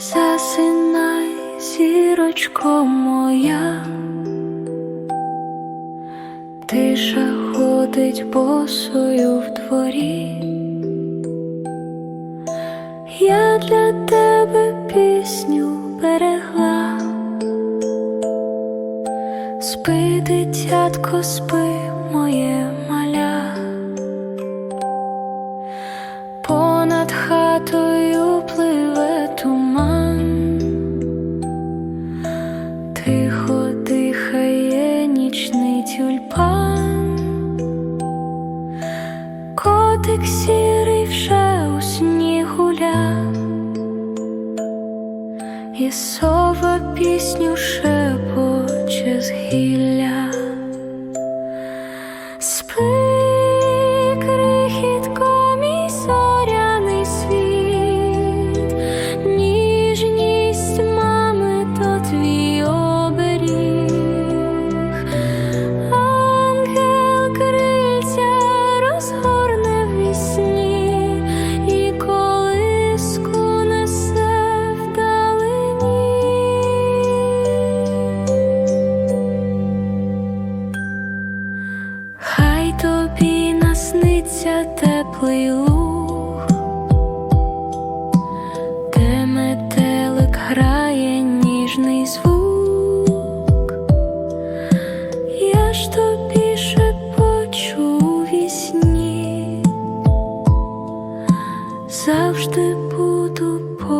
засинай, зірочко моя, тиша ходить босою в дворі. Я для тебе пісню берегла, спи, дитятко, спи, моє котик сірий вже у сні гуля, і сова пісню шепоче з гілля. світиться теплий луг, де метелик грає ніжний звук, я ж тобі шепочу вісні, завжди буду по.